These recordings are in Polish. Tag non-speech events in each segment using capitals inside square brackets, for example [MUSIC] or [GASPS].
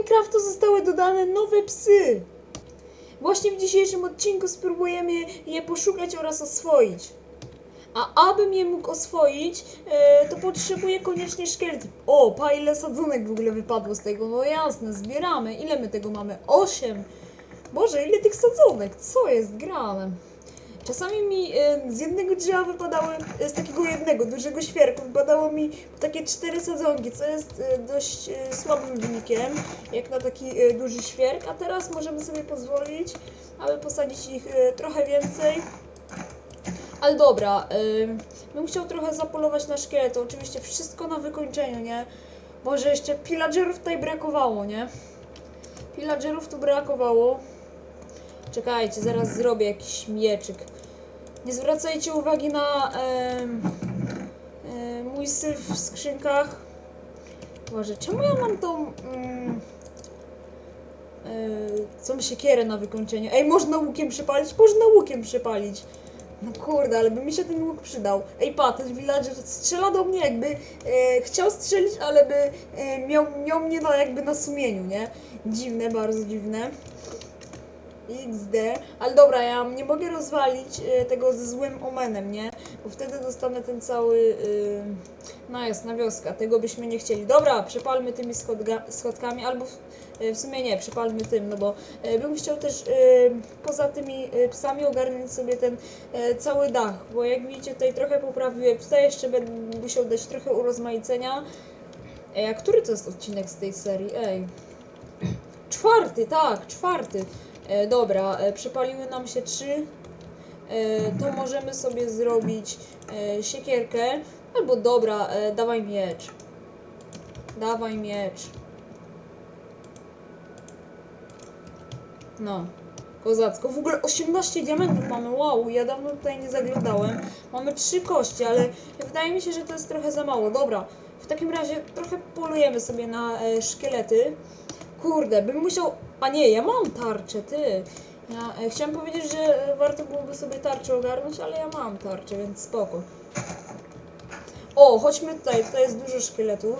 Minecraftu zostały dodane nowe psy. Właśnie w dzisiejszym odcinku spróbujemy je poszukać oraz oswoić. A abym je mógł oswoić, e, to potrzebuję koniecznie szkielet. O, pa ile sadzonek w ogóle wypadło z tego. No jasne, zbieramy. Ile my tego mamy? Osiem. Boże, ile tych sadzonek? Co jest grane? Czasami mi z jednego drzewa wypadały, e, z takiego jednego dużego świerku, wypadało mi takie cztery sadzonki, co jest e, dość e, słabym wynikiem, jak na taki duży świerk, a teraz możemy sobie pozwolić, aby posadzić ich trochę więcej. Ale dobra, e, bym chciał trochę zapolować na szkielety, oczywiście wszystko na wykończeniu, nie? Boże, jeszcze pillagerów tutaj brakowało, nie? Pillagerów tu brakowało. Czekajcie, zaraz zrobię jakiś mieczyk. Nie zwracajcie uwagi na em, em, mój syf w skrzynkach. Boże, czemu ja mam tą... Mm, e, tą siekierę na wykończenie? Ej, można łukiem przypalić? Można łukiem przypalić. No kurde, ale by mi się ten łuk przydał. Ej, pa, ten villager strzela do mnie jakby e, chciał strzelić, ale by e, miał, miał mnie na, jakby na sumieniu, nie? Dziwne, bardzo dziwne. XD, ale dobra, ja nie mogę rozwalić e, tego ze złym omenem, nie? Bo wtedy dostanę ten cały y, najazd na wioskę, tego byśmy nie chcieli. Dobra, przepalmy tymi schodkami, albo w, e, w sumie nie, przepalmy tym, no bo e, bym chciał też poza tymi psami ogarnąć sobie ten cały dach, bo jak widzicie tutaj trochę poprawiłem, tutaj jeszcze będę musiał dać trochę urozmaicenia. Ej, a który to jest odcinek z tej serii? Ej. Czwarty, tak, czwarty. E, dobra, e, przepaliły nam się trzy. E, to możemy sobie zrobić siekierkę. Albo dobra, dawaj miecz. Dawaj miecz. No, kozacko. W ogóle 18 diamentów mamy, wow, ja dawno tutaj nie zaglądałem. Mamy trzy kości, ale wydaje mi się, że to jest trochę za mało. Dobra, w takim razie trochę polujemy sobie na szkielety. Kurde, bym musiał... A nie, ja mam tarczę, ty. Ja e, chciałem powiedzieć, że e, warto byłoby sobie tarczę ogarnąć, ale ja mam tarczę, więc spoko. O, chodźmy tutaj, tutaj jest dużo szkieletów.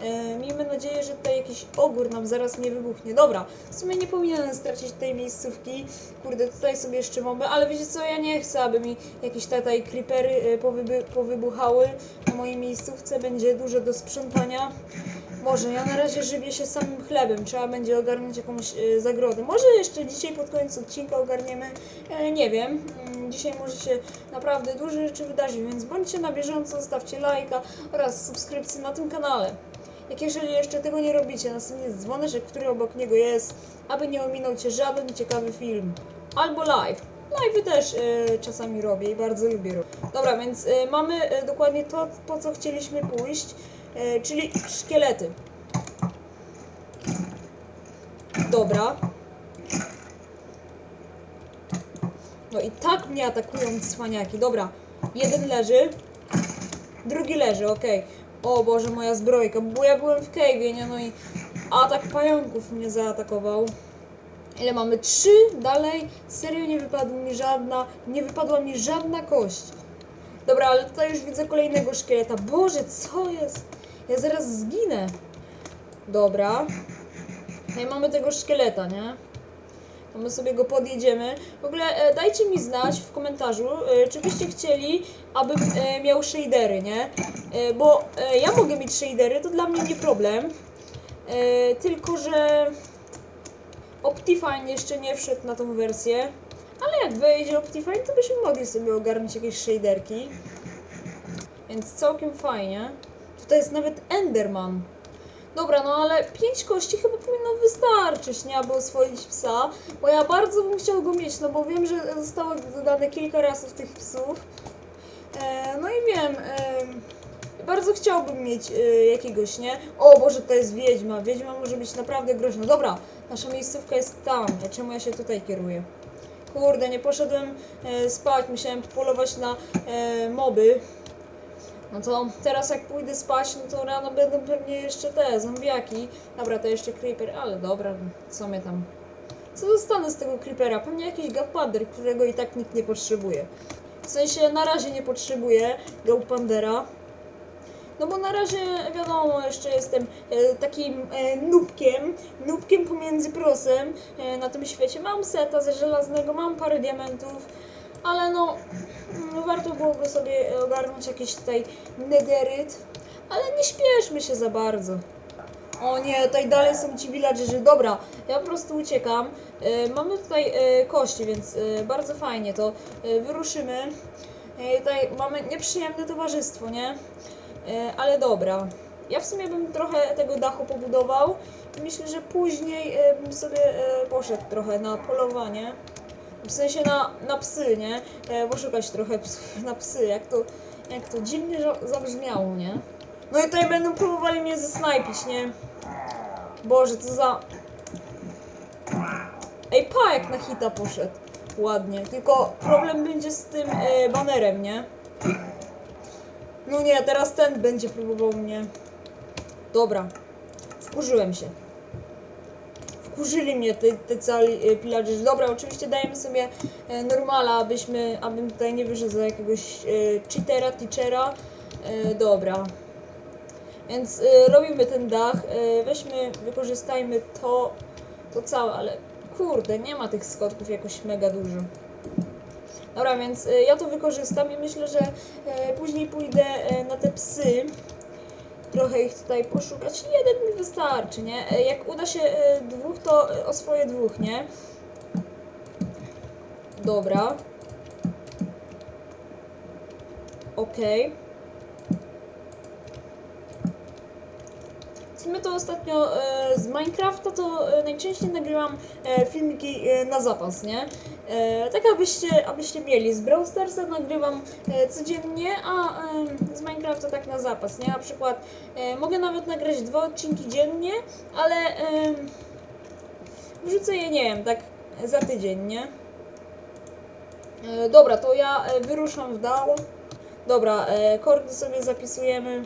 E, miejmy nadzieję, że tutaj jakiś ogór nam zaraz nie wybuchnie. Dobra, w sumie nie powinienem stracić tej miejscówki. Kurde, tutaj sobie jeszcze mamy, ale wiecie co, ja nie chcę, aby mi jakieś tutaj creepery e, powyby, powybuchały na mojej miejscówce. Będzie dużo do sprzątania. Może ja na razie żywię się samym chlebem, trzeba będzie ogarnąć jakąś e, zagrodę. Może jeszcze dzisiaj pod koniec odcinka ogarniemy, e, nie wiem. Mm, Dzisiaj może się naprawdę dużo rzeczy wydarzy, więc bądźcie na bieżąco, zostawcie lajka oraz subskrypcję na tym kanale. Jak jeżeli jeszcze tego nie robicie, następnie dzwoneczek, który obok niego jest, aby nie ominął Cię żaden ciekawy film. Albo live. Live też e, czasami robię i bardzo lubię robić. Dobra, więc e, mamy dokładnie to, po co chcieliśmy pójść, czyli szkielety. Dobra. No i tak mnie atakują cwaniaki. Dobra, jeden leży, drugi leży, okej. O Boże, moja zbrojka, bo ja byłem w cave'ie, nie? No i atak pająków mnie zaatakował. Ile mamy? Trzy dalej. Serio nie wypadła mi żadna, nie wypadła mi żadna kość. Dobra, ale tutaj już widzę kolejnego szkieleta. Boże, co jest? Ja zaraz zginę. Dobra. No i mamy tego szkieleta, nie? To my sobie go podjedziemy. W ogóle e, dajcie mi znać w komentarzu, e, czy byście chcieli, abym e, miał shadery, nie? E, bo e, ja mogę mieć shadery, to dla mnie nie problem. E, tylko, że Optifine jeszcze nie wszedł na tą wersję. Ale jak wejdzie Optifine, to byśmy mogli sobie ogarnąć jakieś shaderki. Więc całkiem fajnie. Tutaj jest nawet Enderman. Dobra, no ale 5 kości chyba powinno wystarczyć, nie? Aby oswoić psa. Bo ja bardzo bym chciał go mieć, no bo wiem, że zostało dodane kilka razy tych psów. E, no i wiem, e, bardzo chciałbym mieć e, jakiegoś, nie? O Boże, to jest wiedźma. Wiedźma może być naprawdę groźna. Dobra, nasza miejscówka jest tam. Czemu ja się tutaj kieruję? Kurde, nie poszedłem e, spać, musiałem polować na e, moby. No to teraz jak pójdę spać, no to rano będą pewnie jeszcze te zombiaki. Dobra, to jeszcze creeper, ale dobra, co mnie tam... Co dostanę z tego creepera? Pewnie jakiś gaupander, którego i tak nikt nie potrzebuje. W sensie na razie nie potrzebuję gaupandera. No bo na razie wiadomo, jeszcze jestem e, takim e, nubkiem, nubkiem pomiędzy prosem e, na tym świecie. Mam seta ze żelaznego, mam parę diamentów, ale no mm, warto byłoby sobie ogarnąć jakiś tutaj nederyt, ale nie śpieszmy się za bardzo. O nie, tutaj dalej są ci villagerzy. Dobra, ja po prostu uciekam. E, mamy tutaj e, kości, więc e, bardzo fajnie to wyruszymy. E, tutaj mamy nieprzyjemne towarzystwo, nie? Ale dobra. Ja w sumie bym trochę tego dachu pobudował myślę, że później bym sobie poszedł trochę na polowanie. W sensie na, na psy, nie? E, poszukać trochę na psy, jak to, jak to dziwnie za- zabrzmiało, nie? No i tutaj będą próbowali mnie zesnajpić, nie? Boże, co za... Ej, pa, jak na hita poszedł. Ładnie. Tylko problem będzie z tym e, banerem, nie? No nie, teraz ten będzie próbował mnie. Dobra. Wkurzyłem się. Wkurzyli mnie te, te cali e, pillagerzy. Dobra, oczywiście dajemy sobie e, normala, abyśmy, abym tutaj nie wyszedł za jakiegoś e, cheatera, teachera. Dobra. Więc robimy ten dach, weźmy, wykorzystajmy to, to całe, ale kurde, nie ma tych schodków jakoś mega dużo. Dobra, więc ja to wykorzystam i myślę, że później pójdę na te psy. Trochę ich tutaj poszukać. Jeden mi wystarczy, nie? Y, Jak uda się y, dwóch, to y, oswoję dwóch, nie? Dobra. Okej. W sumie to ostatnio e, z Minecrafta to e, najczęściej nagrywam e, filmiki e, na zapas, nie? E, tak abyście, abyście mieli. Z Brawl Starsa nagrywam e, codziennie, a e, z Minecrafta tak na zapas, nie? Na przykład e, mogę nawet nagrać dwa odcinki dziennie, ale e, wrzucę je, nie wiem, tak za tydzień, nie? E, dobra, to ja e, wyruszam w dał. Dobra, e, kordy sobie zapisujemy.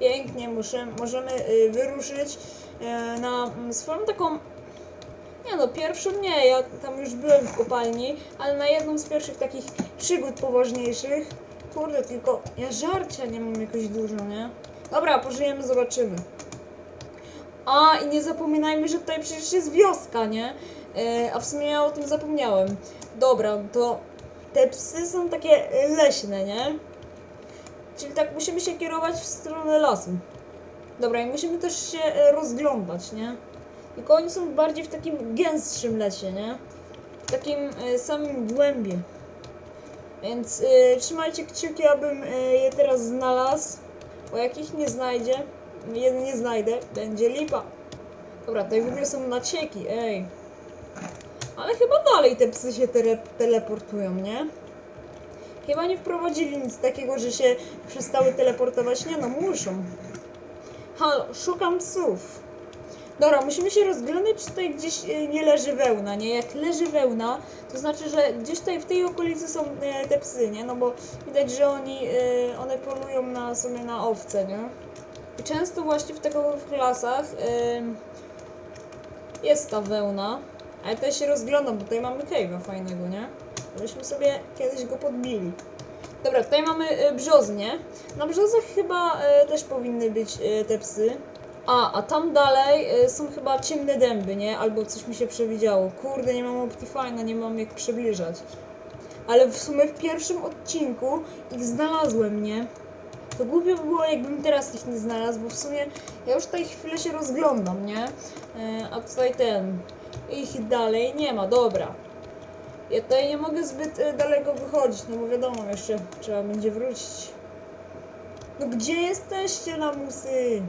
Pięknie, muszę, możemy y, wyruszyć e, na swoją taką. Nie no, pierwszą nie, ja tam już byłem w kopalni, ale na jedną z pierwszych takich przygód poważniejszych. Kurde, tylko ja żarcia nie mam jakoś dużo, nie? Dobra, pożyjemy, zobaczymy. A, i nie zapominajmy, że tutaj przecież jest wioska, nie? E, a w sumie ja o tym zapomniałem. Dobra, to te psy są takie leśne, nie? Czyli tak musimy się kierować w stronę lasu. Dobra, i musimy też się e, rozglądać, nie? Tylko oni są bardziej w takim gęstszym lesie, nie? W takim e, samym głębie. Więc e, trzymajcie kciuki, abym e, je teraz znalazł. Bo jak ich nie znajdzie, je nie znajdę, będzie lipa. Dobra, tutaj w ogóle są nacieki, ej. Ale chyba dalej te psy się tele teleportują, nie? Chyba nie wprowadzili nic takiego, że się przestały teleportować. Nie no, muszą. Halo, szukam psów. Dobra, musimy się rozglądać, czy tutaj gdzieś e, nie leży wełna, nie? Jak leży wełna, to znaczy, że gdzieś tutaj w tej okolicy są e, te psy, nie? No bo widać, że oni, e, one polują na sobie na owce, nie? I często właśnie w takowych lasach jest ta wełna. Ale tutaj się rozglądam, bo tutaj mamy cave'a fajnego, nie? Żeśmy sobie kiedyś go podbili. Dobra, tutaj mamy brzoznie. Na brzozach chyba też powinny być te psy. A, a tam dalej e, są chyba ciemne dęby, nie? Albo coś mi się przewidziało. Kurde, nie mam Optifine'a, nie mam jak przybliżać. Ale w sumie w pierwszym odcinku ich znalazłem, nie? To głupio by było, jakbym teraz ich nie znalazł, bo w sumie ja już tutaj chwilę się rozglądam, nie? E, a tutaj ten... Ich dalej nie ma, dobra. Ja tutaj nie mogę zbyt e, daleko wychodzić, no bo wiadomo, jeszcze trzeba będzie wrócić. No gdzie jesteście, lamusy?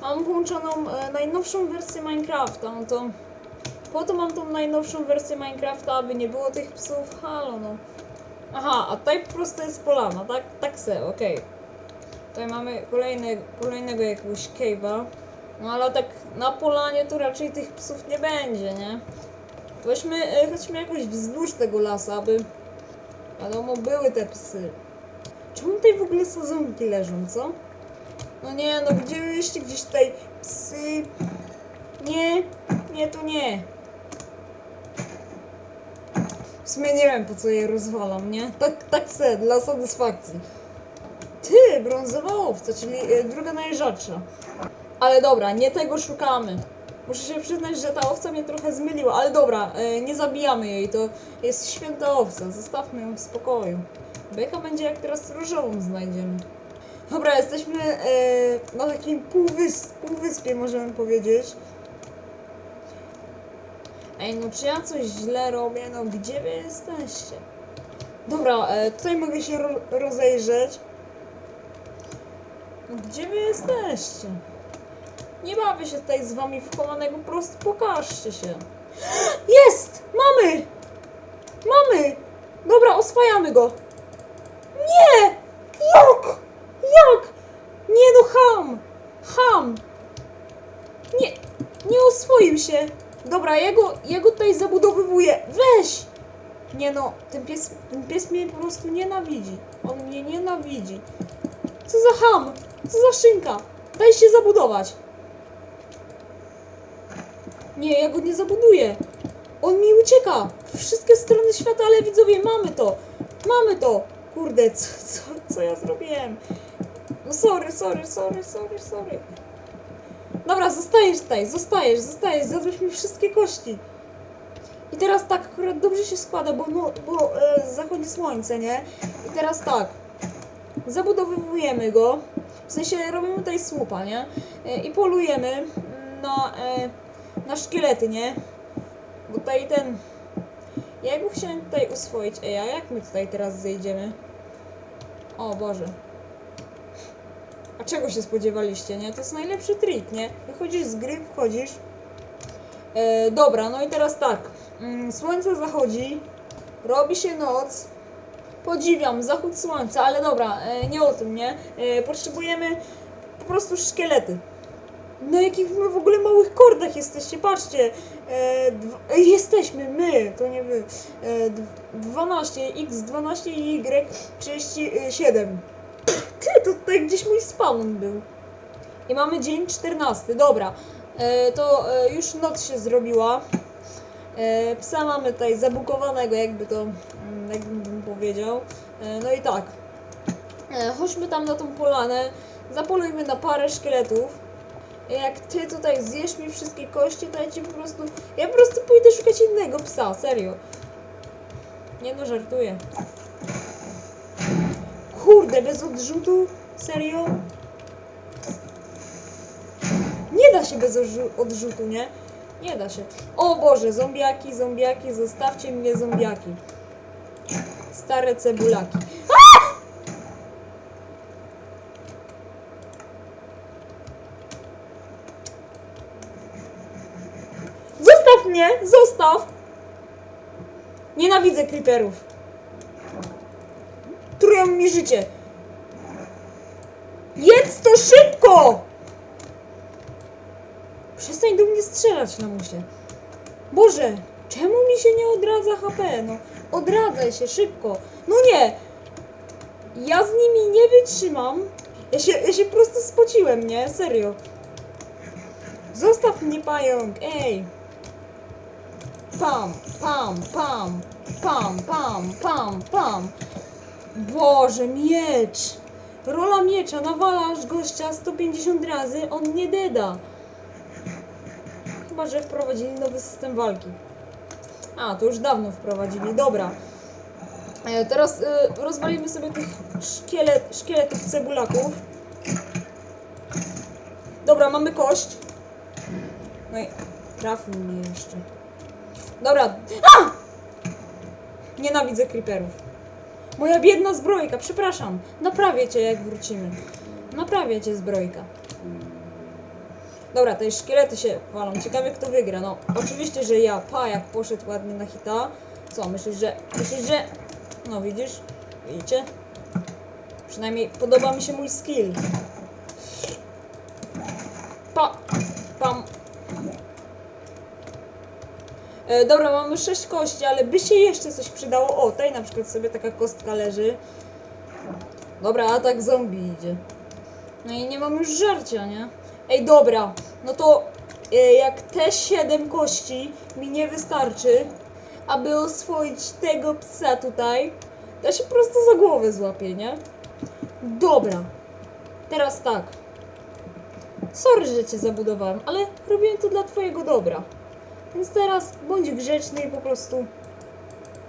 Mam włączoną e, najnowszą wersję Minecrafta, no to... Po to mam tą najnowszą wersję Minecrafta, aby nie było tych psów, halo no. Aha, a tutaj po prostu jest polana, tak? Tak se, okej. Tutaj mamy kolejny, kolejnego jakiegoś cave'a. No ale tak na polanie to raczej tych psów nie będzie, nie? Weźmy, e, chodźmy jakoś wzdłuż tego lasa, aby wiadomo, były te psy. Czemu tutaj w ogóle sadzonki leżą, co? No nie, no widzieliście gdzieś tutaj psy? Nie, nie, to nie. W sumie nie wiem, po co je rozwalam, nie? Tak, tak se, dla satysfakcji. Ty, brązowa owca, czyli e, druga najrzadsza. Ale dobra, nie tego szukamy. Muszę się przyznać, że ta owca mnie trochę zmyliła, ale dobra, e, nie zabijamy jej, to jest święta owca, zostawmy ją w spokoju. Beka będzie jak teraz różową znajdziemy. Dobra, jesteśmy e, na takim półwys półwyspie, możemy powiedzieć. Ej, no czy ja coś źle robię? No gdzie wy jesteście? Dobra, e, tutaj mogę się ro rozejrzeć. No, gdzie wy jesteście? Nie bawię się tutaj z wami w chowanego, po prostu pokażcie się. [GASPS] Jest! Mamy! Mamy! Dobra, oswajamy go. Nie! Jak? Jak? Nie no, ham! Ham! Nie, oswoił się. Dobra, ja go, ja go tutaj zabudowywuję. Weź! Nie no, ten pies, ten pies mnie po prostu nienawidzi. On mnie nienawidzi. Co za ham? Co za szynka? Daj się zabudować. Nie, ja go nie zabuduję. On mi ucieka. Wszystkie strony świata, ale widzowie, mamy to. Mamy to. Kurde, co, co, co ja zrobiłem? No sorry, sorry, sorry, sorry, sorry. Dobra, zostajesz tutaj, zostajesz, zostajesz, zjadłeś mi wszystkie kości. I teraz tak, akurat dobrze się składa, bo, no, bo e, zachodzi słońce, nie? I teraz tak, zabudowujemy go, w sensie robimy tutaj słupa, nie? E, I polujemy na, e, na szkielety, nie? Bo tutaj ten... Ja go chciałem tutaj uswoić. Ej, a jak my tutaj teraz zejdziemy? O Boże. A czego się spodziewaliście, nie? To jest najlepszy trik, nie? Wychodzisz z gry, wchodzisz. E, dobra, no i teraz tak. Mm, słońce zachodzi, robi się noc. Podziwiam zachód słońca, ale dobra, e, nie o tym, nie? E, potrzebujemy po prostu szkielety. Na jakich my w ogóle małych kordach jesteście, patrzcie. E, dw- e, jesteśmy, my, to nie wy. E, dw- 12, x12 i y37. Ty, tutaj gdzieś mój spawn był. I mamy dzień 14, dobra. E, to e, już noc się zrobiła. E, psa mamy tutaj zabukowanego, jakby to, mm, jakbym powiedział. E, no i tak. E, chodźmy tam na tą polanę, zapolujmy na parę szkieletów. Jak ty tutaj zjesz mi wszystkie kości, to ja ci po prostu. Ja po prostu pójdę szukać innego psa, serio. Nie no, żartuję. Kurde, bez odrzutu? Serio? Nie da się bez odrzu- odrzutu, nie? Nie da się. O Boże, zombiaki, zombiaki, zostawcie mnie zombiaki. Stare cebulaki. Zostaw mnie! Zostaw! Nienawidzę creeperów. Trują mi życie. Jedz to szybko! Przestań do mnie strzelać na musie. Boże, czemu mi się nie odradza HP? No, odradzaj się szybko. No nie! Ja z nimi nie wytrzymam. Ja się, ja się po prostu spociłem, nie? Serio. Zostaw mnie, pająk, ej! Pam, pam, pam, pam, pam, pam, pam. Boże, miecz! Rola miecza, nawalasz gościa 150 razy, on nie deda. Chyba, że wprowadzili nowy system walki. A, to już dawno wprowadzili, dobra. E, teraz e, rozwalimy sobie tych szkielet, szkieletów cebulaków. Dobra, mamy kość. No i trafił mnie jeszcze. Dobra. A! Nienawidzę creeperów. Moja biedna zbrojka, przepraszam. Naprawię cię jak wrócimy. Naprawię cię zbrojka. Dobra, te szkielety się walą. Ciekawe kto wygra. No, oczywiście, że ja. Pa, jak poszedł ładnie na hita. Co, myślisz, że... Myślisz, że... No, widzisz? Widzicie? Przynajmniej podoba mi się mój skill. Pa! Pam! E, dobra, mamy 6 kości, ale by się jeszcze coś przydało. O, tutaj na przykład sobie taka kostka leży. Dobra, atak zombie idzie. No i nie mam już żarcia, nie? Ej, dobra, no to e, jak te 7 kości mi nie wystarczy, aby oswoić tego psa tutaj, to się po prostu za głowę złapię, nie? Dobra, Teraz tak. Sorry, że cię zabudowałem, ale robiłem to dla twojego dobra. Więc teraz bądź grzeczny i po prostu.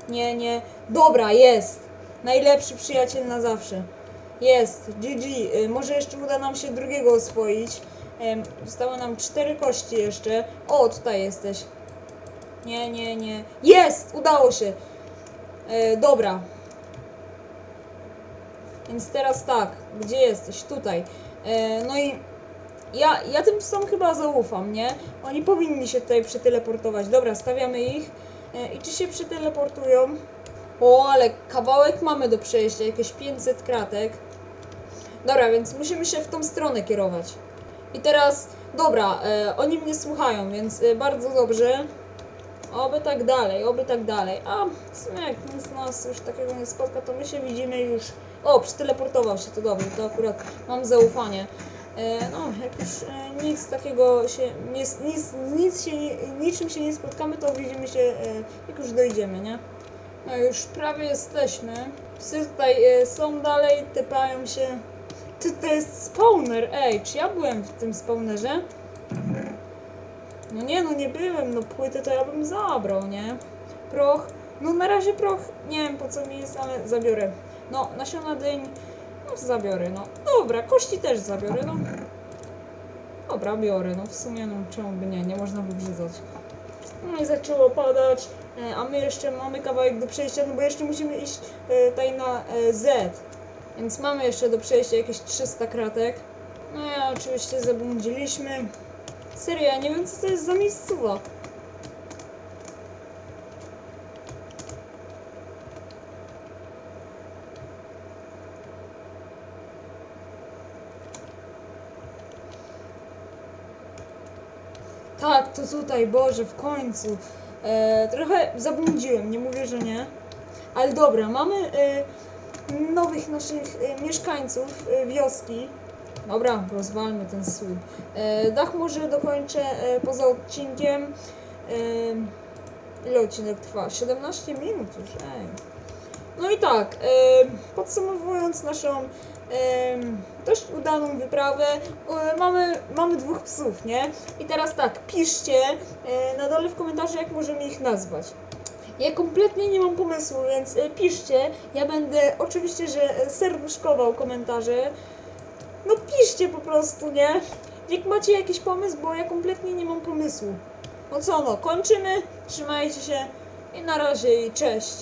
Nie, nie. Dobra, jest. Najlepszy przyjaciel na zawsze. Jest. GG. Y, może jeszcze uda nam się drugiego oswoić. Zostały nam cztery kości jeszcze. O, tutaj jesteś. Nie, nie, nie. Jest! Udało się. E, dobra. Więc teraz tak. Gdzie jesteś? Tutaj. E, no i ja, ja tym psom chyba zaufam, nie? Oni powinni się tutaj przeteleportować. Dobra, stawiamy ich. E, I czy się przeteleportują? O, ale kawałek mamy do przejścia. Jakieś 500 kratek. Dobra, więc musimy się w tą stronę kierować. I teraz, dobra, e, oni mnie słuchają, więc e, bardzo dobrze. Oby tak dalej, oby tak dalej. A w nic nas już takiego nie spotka, to my się widzimy już. O, przeteleportował się, to dobrze, to akurat mam zaufanie. E, no, jak już e, nic takiego się, nie, nic, nic się, niczym się nie spotkamy, to widzimy się, e, jak już dojdziemy, nie? No już prawie jesteśmy. Psy tutaj są dalej, typają się. Ty, to jest spawner, ej, czy ja byłem w tym spawnerze? No nie, no nie byłem, no płyty to ja bym zabrał, nie? Proch, no na razie proch, nie wiem po co mi jest, ale zabiorę. No, nasiona dyń, zabiorę, no. Dobra, kości też zabiorę, no. Dobra, biorę, no w sumie, no czemu by nie, nie można wybrzydzać. No i zaczęło padać, e, a my jeszcze mamy kawałek do przejścia, no bo jeszcze musimy iść e, tutaj na e, Z. Więc mamy jeszcze do przejścia jakieś 300 kratek. No i oczywiście zabłądziliśmy. Serio, ja nie wiem co to jest za miejscowa. Tak, to tutaj, Boże, w końcu. E, trochę zabłądziłem, nie mówię, że nie. Ale dobra, mamy e, nowych naszych e, mieszkańców e, wioski. Dobra, rozwalmy ten słup. E, dach może dokończę e, poza odcinkiem. E, ile odcinek trwa? 17 minut już, ej. No i tak, e, podsumowując naszą e, dość udaną wyprawę, e, mamy, mamy dwóch psów, nie? I teraz tak, piszcie na dole w komentarzu, jak możemy ich nazwać. Ja kompletnie nie mam pomysłu, więc piszcie. Ja będę oczywiście, że serduszkował komentarze. No piszcie po prostu, nie? Jak macie jakiś pomysł, bo ja kompletnie nie mam pomysłu. No co no, kończymy. Trzymajcie się i na razie i cześć.